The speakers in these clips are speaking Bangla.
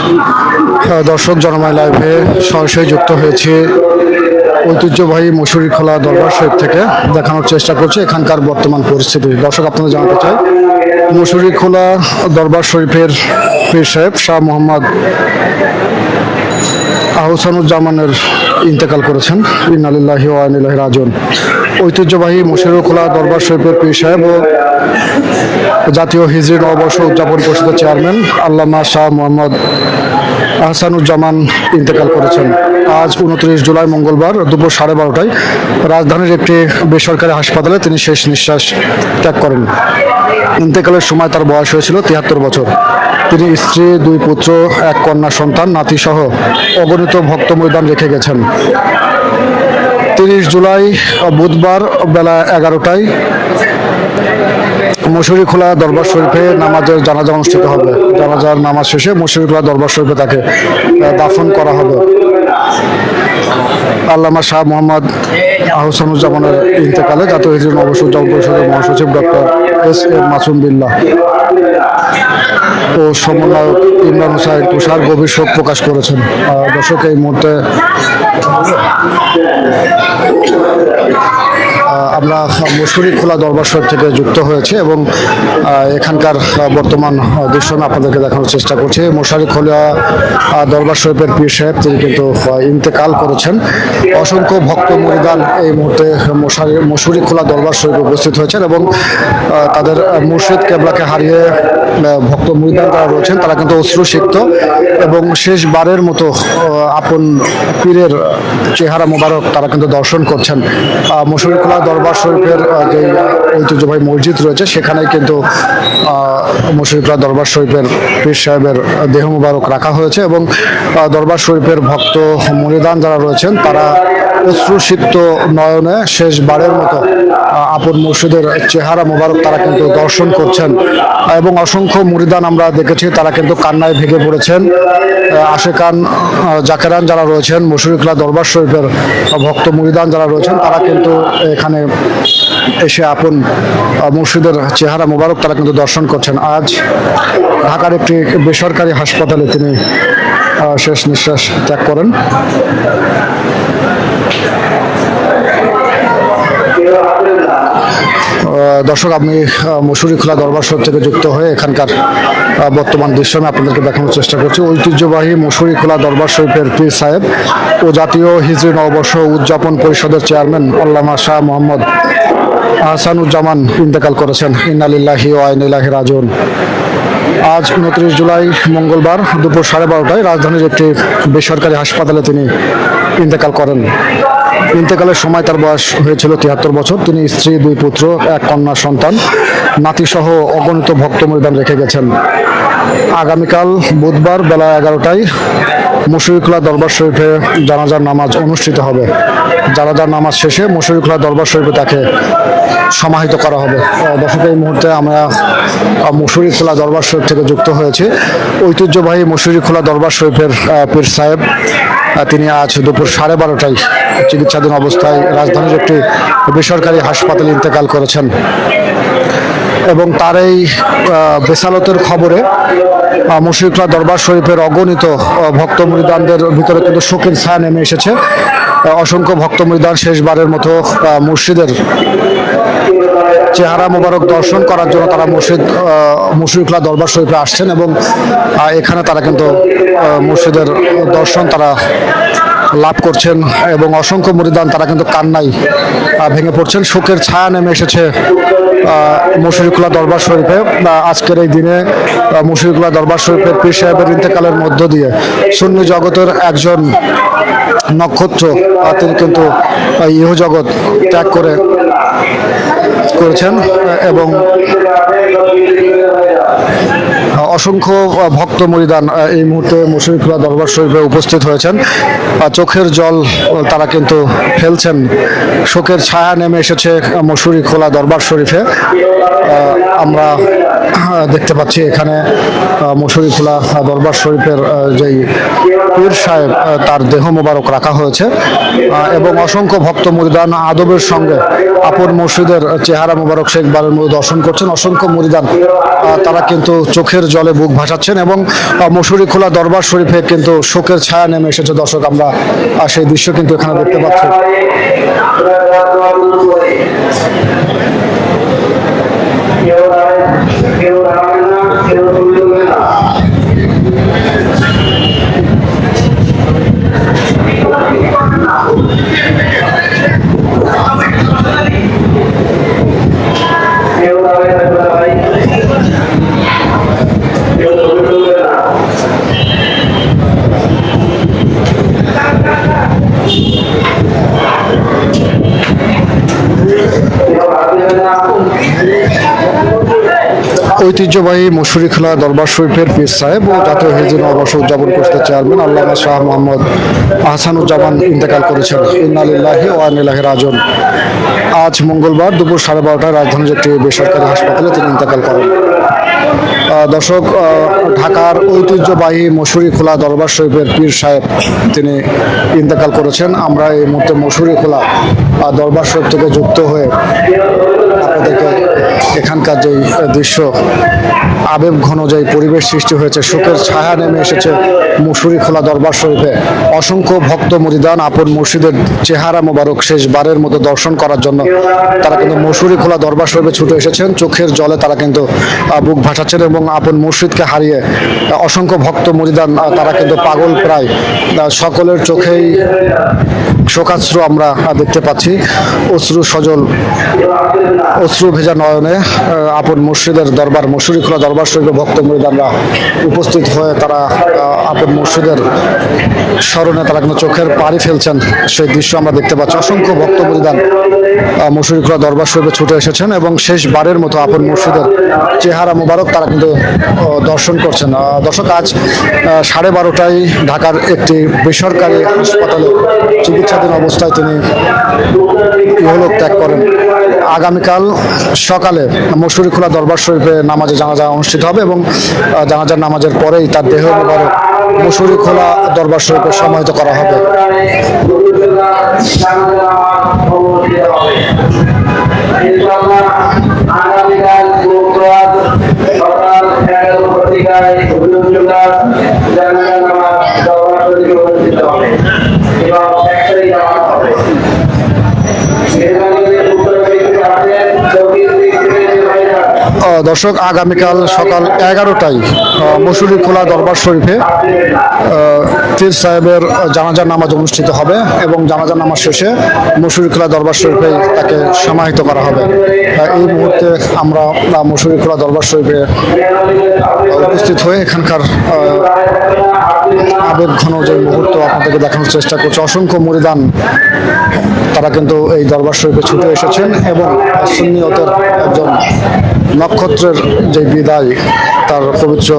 আহ, দর্শক জনময় লাইভে সরাসরি যুক্ত হয়েছে ঐতিহ্যবাহী মসুরি খোলা দরবার শরীফ থেকে। দেখানোর চেষ্টা করছি এখানকার বর্তমান পরিস্থিতি। দর্শক আপনাদের জানাতে চাই মসুরি খোলা দরবার শরীফের পীর সাহেব শাহ মোহাম্মদ আহসানুজ্জামানের ইন্তেকাল করেছেন। ইনালিল্লাহি ওয়ানিল্লাহি রাজন ঐতিহ্যবাহী মশিরুখোলা দরবার শরীফের পীর সাহেব ও জাতীয় হিজরি নববর্ষ উদযাপন পরিষদের চেয়ারম্যান আল্লামা শাহ মোহাম্মদ আহসানুজ্জামান ইন্তেকাল করেছেন। আজ উনত্রিশ জুলাই মঙ্গলবার দুপুর সাড়ে বারোটায় রাজধানীর একটি বেসরকারি হাসপাতালে তিনি শেষ নিঃশ্বাস ত্যাগ করেন। ইন্তেকালের সময় তার বয়স হয়েছিল তিয়াত্তর বছর। তিনি স্ত্রী, দুই পুত্র, এক কন্যা, সন্তান, নাতিসহ অগণিত ভক্ত মৈদান রেখে গেছেন। তিরিশ জুলাই, বুধবার বেলা এগারোটায় মশুরি খোলা দরবার শরীফে নামাজের জানাজা অনুষ্ঠিত হবে। জানাজার নামাজ শেষে মশুরি খোলা দরবার শরীফে তাকে দাফন করা হবে। আল্লামা শাহ মোহাম্মদ আহসানুজ্জামানের ইন্তেকালে জাতীয় অবসর জল পরিষদের মহাসচিব doctor S M Masum Billah ও সমন্বয়ক ইমরান হুসাইন তুষার গভীর শোক প্রকাশ করেছেন। দর্শক, এই মুহূর্তে আমরা মসুরি খোলা দরবার শরীফ থেকে যুক্ত হয়েছে এবং এখানকার বর্তমান দৃশ্য আমি আপনাদেরকে দেখানোর চেষ্টা করছি। মশারি খোলা দরবার শরীফের পীর সাহেব, তিনি কিন্তু ইন্তেকাল করেছেন। অসংখ্য ভক্ত মরিদান এই মুহূর্তে মশারি মসুরি খোলা দরবার শরীফে উপস্থিত হয়েছেন এবং তাদের মুর্শিদ কেবলাকে হারিয়ে ভক্ত মরিদান যারা রয়েছেন, তারা কিন্তু অশ্রু অশ্রুসিক্ত এবং শেষবারের মতো আপন পীরের চেহারা মোবারক তারা কিন্তু দর্শন করছেন। মসুরিখোলা দরবার শরীফের যে ঐতিহ্যবাহী মসজিদ রয়েছে সেখানে কিন্তু মুশরিফরা দরবার শরীফের পীর সাহেবের দেহ মুবারক রাখা হয়েছে এবং দরবার শরীফের ভক্ত মরিদান যারা রয়েছেন, তারা অশ্রুসিক্ত নয়নে শেষবারের মতো আপন মসজিদের চেহারা মোবারক তারা কিন্তু দর্শন করছেন। এবং অসংখ্য মুরিদান আমরা দেখেছি, তারা কিন্তু কান্নায় ভেঙে পড়েছেন। আশেকান জাকেরান যারা রয়েছেন মসুরিকলা দরবার শরীফের ভক্ত মুরিদান যারা রয়েছেন, তারা কিন্তু এখানে এসে আপন মসজিদের চেহারা মোবারক তারা কিন্তু দর্শন করছেন। আজ ঢাকার একটি বেসরকারি হাসপাতালে তিনি শেষ নিঃশ্বাস ত্যাগ করেন। দর্শক আমি মসুরি খোলা দরবার শরীফ থেকে যুক্ত হয়ে এখানকার বর্তমান দৃশ্য আমি আপনাদেরকে দেখানোর চেষ্টা করছি। ঐতিহ্যবাহী মসুরি খোলা দরবার শরীফের পীর সাহেব ও জাতীয় হিজরি নববর্ষ উদযাপন পরিষদের চেয়ারম্যান আল্লামা শাহ মোহাম্মদ আহসানুজ্জামান ইন্তেকাল করেছেন। ইন্নালিল্লাহি ও আইনিল্লাহি রাজন আজ উনত্রিশ জুলাই, মঙ্গলবার দুপুর সাড়ে বারোটায় রাজধানীর একটি বেসরকারি হাসপাতালে তিনি ইন্তেকাল করেন। ইন্তেকালের সময় তার বয়স হয়েছিল তিয়াত্তর বছর। তিনি স্ত্রী দুই পুত্র এক কন্যা সন্তান। নাতিসহ অগণিত ভক্ত মৈদান রেখে গেছেন। আগামীকাল বুধবার বেলা এগারোটায় মুশরিকলা দরবার শরীফে জানাজার নামাজ অনুষ্ঠিত হবে। জানাজার নামাজ শেষে মুশরিকলা দরবার শরীফে তাকে সমাহিত করা হবে। দর্শক এই মুহূর্তে আমরা আহ, মুসুরি খোলা দরবার শরীফ থেকে যুক্ত হয়েছে। ঐতিহ্যবাহী মুসুরি খোলা দরবার শরীফের পীর সাহেব তিনি আজ দুপুর সাড়ে বারোটায় চিকিৎসাধীন অবস্থায় রাজধানীর একটি বেসরকারি হাসপাতালে ইন্তেকাল করেছেন। এবং তার এই বেসালতের খবরে আহ, মুশরিকরা দরবার শরীফের অগণিত ভক্ত মুরিদানদের ভিতরে কিন্তু শোকের ছায়া নেমে এসেছে। অসংখ্য ভক্ত শেষবারের মতো মুর্শিদের চেহারা মোবারক দর্শন করার জন্য তারা মুর্শিদ মুশরিকলা দরবার শরীফে আসছেন এবং এখানে তারা কিন্তু মুর্শিদের দর্শন তারা লাভ করছেন এবং অসংখ্য মরিদান তারা কিন্তু কান্নাই ভেঙে পড়ছেন। শোকের ছায়া নেমে এসেছে মুশরিকুল্লাহ দরবার শরীফে। আজকের এই দিনে মুশরিকুল্লাহ দরবার শরীফের পীর সাহেবের ইন্তেকালের মধ্য দিয়ে সুন্নি জগতের একজন নক্ষত্র তিনি কিন্তু আহ, ইহজগৎ ত্যাগ করে করেছেন এবং অসংখ্য ভক্ত মরিদান এই মুহূর্তে মুশরিকুল্লাহ দরবার শরীফে উপস্থিত হয়েছেন। চোখের জল তারা কিন্তু ফেলছেন। শোকের ছায়া নেমে এসেছে মসুরি খোলা দরবার শরীফে। আমরা দেখতে পাচ্ছি এখানে মসুরি খোলা দরবার শরীফের যেই পীর সাহেব তার দেহ মোবারক রাখা হয়েছে। এবং অসংখ্য ভক্ত মুরিদান আদবের সঙ্গে আপন মসজিদের চেহারা মোবারক শেখবারের মধ্যে দর্শন করছেন। অসংখ্য মুরিদান তারা কিন্তু চোখের জলে হাসপাতালে বুক ভাসাচ্ছেন এবং মসুরি খোলা দরবার শরীফে কিন্তু শোকের ছায়া নেমে এসেছে। দর্শক, আমরা সেই দৃশ্য কিন্তু এখানে দেখতে পাচ্ছি। কেউ দাঁড়ায় ঐতিহ্যবাহী মসুরি খোলা দরবার শরীফের পীর সাহেব ও জাতীয় হিজিন অবশ্য উদযাপন করতে চেয়ারম্যান আল্লামা শাহ মোহাম্মদ আহসানুজ্জামান ইন্তেকাল করেছেন। ইন্নালিল্লাহি ও আনিল্লাহি রাজন আজ মঙ্গলবার দুপুর সাড়ে বারোটায় রাজধানীর একটি বেসরকারি হাসপাতালে তিনি ইন্তেকাল করেন। দর্শক ঢাকার ঐতিহ্যবাহী মসুরি খোলা দরবার শরীফের পীর সাহেব তিনি ইন্তেকাল করেছেন। আমরা এই মুহূর্তে মসুরি খোলা দরবার শরীফ থেকে যুক্ত হয়ে আপনাদেরকে এখানকার যে দৃশ্য, আবেগ ঘন যে পরিবেশ সৃষ্টি হয়েছে, শোকের ছায়া নেমে এসেছে মুসুরি খোলা দরবার শরীফে। অসংখ্য ভক্ত মরিদান আপন মসজিদের চেহারা মোবারক শেষবারের মতো দর্শন করার জন্য তারা কিন্তু মসুরি খোলা দরবার শরীফে ছুটে এসেছেন। চোখের জলে তারা কিন্তু বুক ভাসাচ্ছেন এবং আপন মসজিদকে হারিয়ে অসংখ্য ভক্ত মরিদান তারা কিন্তু পাগল প্রায় সকলের চোখেই শোকাশ্রু আমরা দেখতে পাচ্ছি। অশ্রু সজল অশ্রু ভেজা নয়নে আপন মসজিদের দরবার মসুরি খোলা দরবার শরীফে ভক্ত মরিদানরা উপস্থিত হয়ে তারা আপন মসজিদের স্মরণে তারা কিন্তু চোখের পাড়ি ফেলছেন, সেই দৃশ্য আমরা দেখতে পাচ্ছি। অসংখ্য ভক্ত মরিদান মসুরি খোলা দরবার শরীফে ছুটে এসেছেন এবং শেষবারের মতো আপন মসজিদের চেহারা মোবারক তারা কিন্তু দর্শন করছেন। দর্শক, আজ সাড়ে বারোটায় ঢাকার একটি বেসরকারি হাসপাতালে চিকিৎসাধীন অবস্থায় তিনি ইহলোক ত্যাগ করেন। আগামীকাল সকালে মসুরি খোলা দরবার শরীফে নামাজে জানাজা অনুষ্ঠিত হবে এবং জানাজার নামাজের পরেই তার দেহ মোবারক মসুরি খোলা দরবার শরীফে সমাহিত করা হবে। দর্শক, আগামীকাল সকাল এগারোটায় মসুরি খোলা দরবার শরীফে পীর সাহেবের জানাজার নামাজ অনুষ্ঠিত হবে এবং জানাজার নামাজ শেষে মসুরি খোলা দরবার শরীফে তাকে সমাহিত করা হবে। এই মুহূর্তে আমরা মসুরি খোলা দরবার শরীফে উপস্থিত হয়ে এখানকার আবেগ ঘন যে মুহূর্ত আপনাদেরকে দেখানোর চেষ্টা করছে, অসংখ্য মরিদান তারা কিন্তু এই দরবার শরীফে ছুটে এসেছেন এবং সুন্নিয়তের একজন নক্ষত্রের যে বিদায়, তার পবিত্র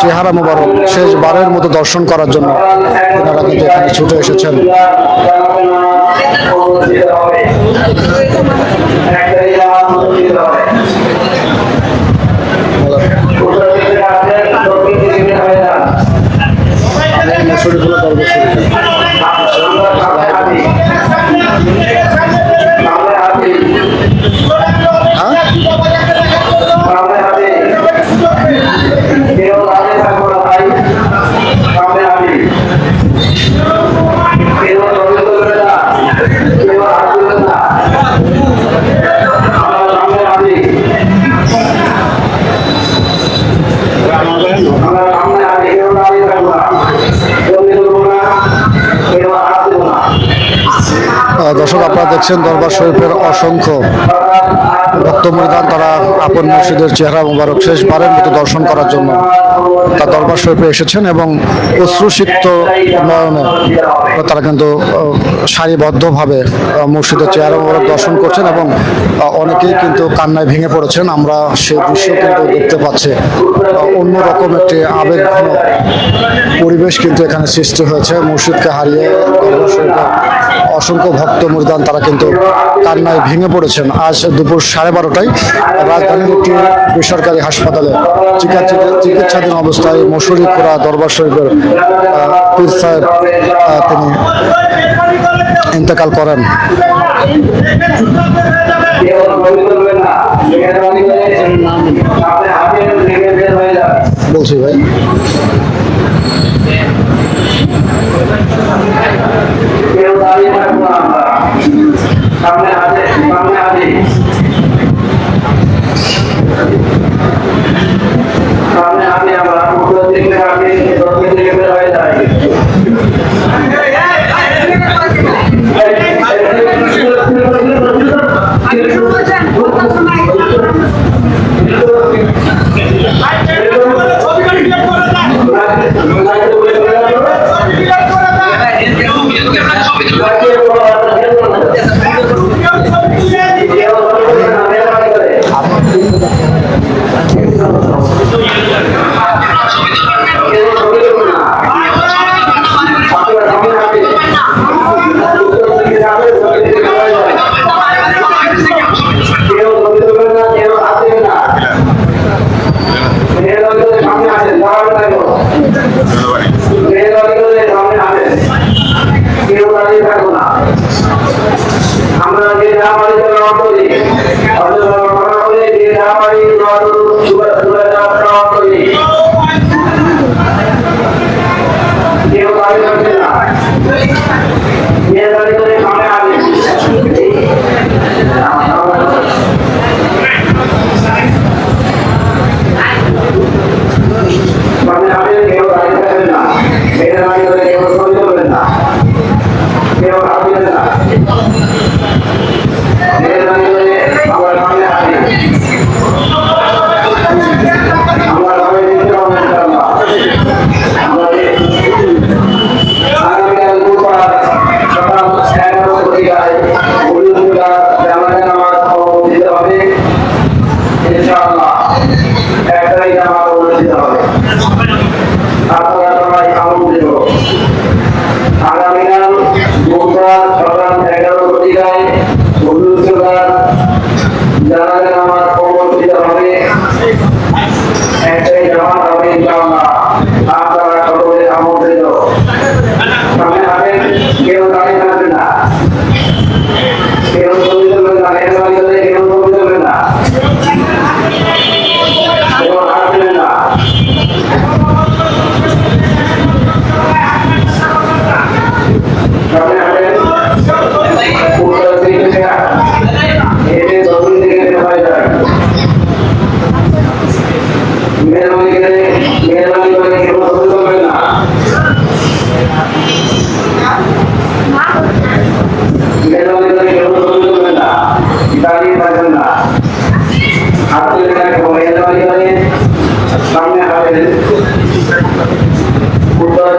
চেহারা মোবারক শেষবারের মতো দর্শন করার জন্য তেনারা কিন্তু এখানে ছুটে এসেছেন। দেখছেন দরবার শরীফের অসংখ্য ভক্ত মরিদান তারা আপন মসজিদের চেহারা মোবারক শেষবারের মতো দর্শন করার জন্য তার দরবার শরীফে এসেছেন এবং অশ্রুসিক্ত নয়নে তারা কিন্তু সারিবদ্ধভাবে মসজিদের চেহারা মোবারক দর্শন করছেন এবং অনেকেই কিন্তু কান্নায় ভেঙে পড়েছেন। আমরা সেই দৃশ্য কিন্তু দেখতে পাচ্ছি। অন্যরকম একটি আবেগঘন পরিবেশ কিন্তু এখানে সৃষ্টি হয়েছে। মসজিদকে হারিয়ে দরবার শরীফে অসংখ্য ভক্ত মরিদান তারা কিন্তু কান্নায় ভেঙে পড়েছেন। আজ দুপুর সাড়ে বারোটায় রাজধানীর একটি বেসরকারি হাসপাতালে চিকিৎসাধীন অবস্থায় মসুরি খোরা দরবার শরীফের পীর সাহেব তিনি ইন্তেকাল করেন। বলছি ভাই। দাঁড়িয়ে থাকবো না আমরা সামনে হাতে সামনে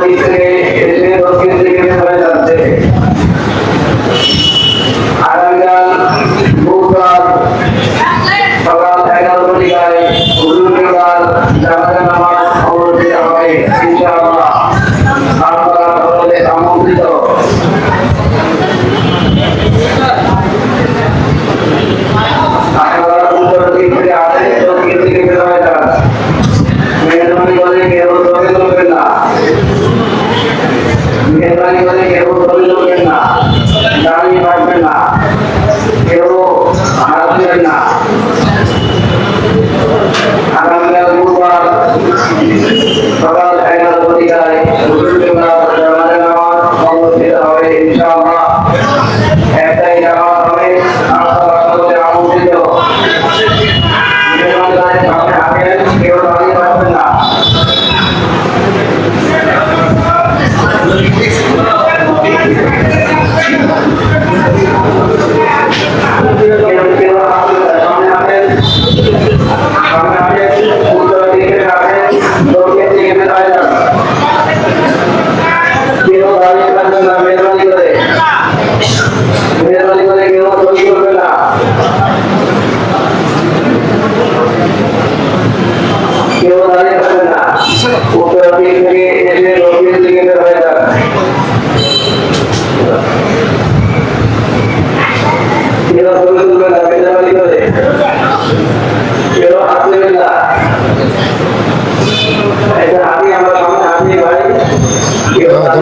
तीसरे तीसरे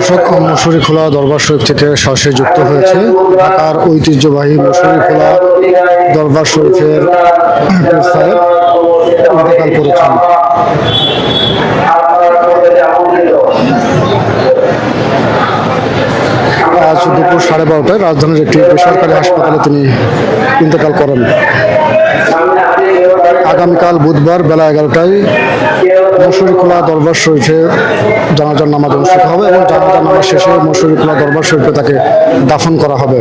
দর্শক মসুরি খোলা দরবার শরীফ থেকে সরাসরি যুক্ত হয়েছে ঢাকার ঐতিহ্যবাহী মসুরি খোলা দরবার শরীফের ইন্তেকাল করেছেন। আজ দুপুর সাড়ে বারোটায় রাজধানীর একটি বেসরকারি হাসপাতালে তিনি ইন্তেকাল করেন। আগামীকাল বুধবার বেলা এগারোটায় মসুরিখোলা দরবার শরীফে জানাজার নামাজ অনুষ্ঠিত হবে এবং জানাজার নামাজ শেষে মসুরিখোলা দরবার শরীফে তাকে দাফন করা হবে।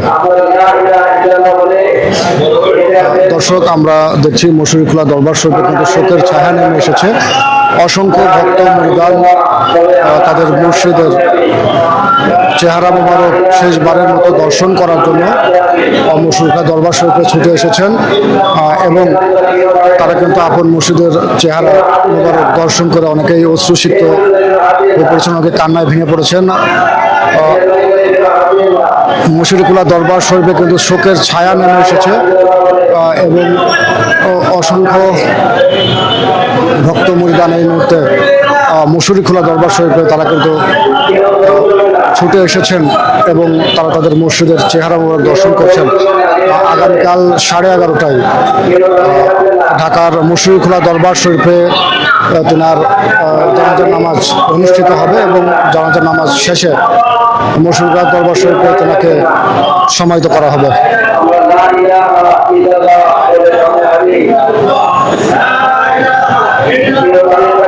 দর্শক, আমরা দেখছি মসুরিখোলা দরবার শরীফে কিন্তু শোকের ছায়া নেমে এসেছে। অসংখ্য ভক্ত মুরিদান তাদের মুর্শিদের চেহারা মোবারক শেষবারের মতো দর্শন করার জন্য আহ, দরবার শরীফে ছুটে এসেছেন এবং তারা কিন্তু আপন মসজিদের চেহারা মোবারক দর্শন করে অনেকেই পড়েছেন অনেকে কান্নায় ভেঙে পড়েছেন। আহ, মুশরিকুল্লাহ দরবার শরীফে কিন্তু শোকের ছায়া নেমে এসেছে এবং অসংখ্য ভক্ত মুরিদান এই মুহূর্তে মুসুরিখোলা দরবার শরীফে তারা কিন্তু ছুটে এসেছেন এবং তারা তাদের মসজিদের চেহারা দর্শন করছেন আগামীকাল সাড়ে এগারোটায় ঢাকার মুসুরিখোলা দরবার শরীফে তেনার জানাজার নামাজ অনুষ্ঠিত হবে এবং জানাজার নামাজ শেষে মুসুরিখোলা দরবার শরীফে তেনাকে সমাহিত করা হবে আমরা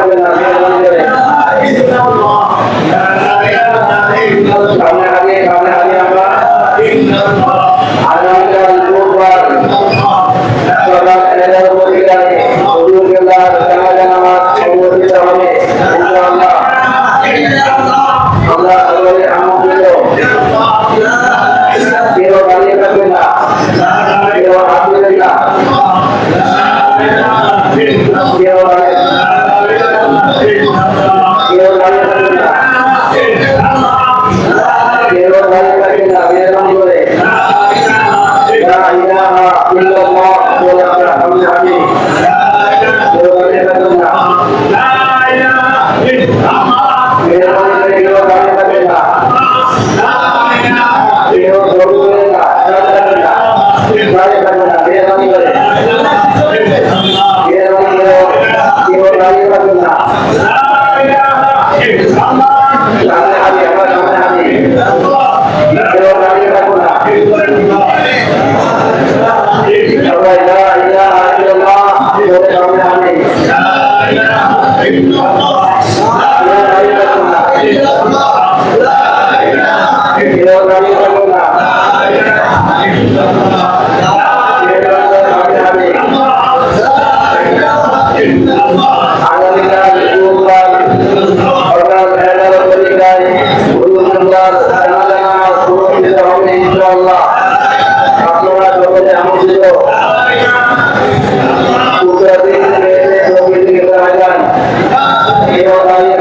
কেউ Señor,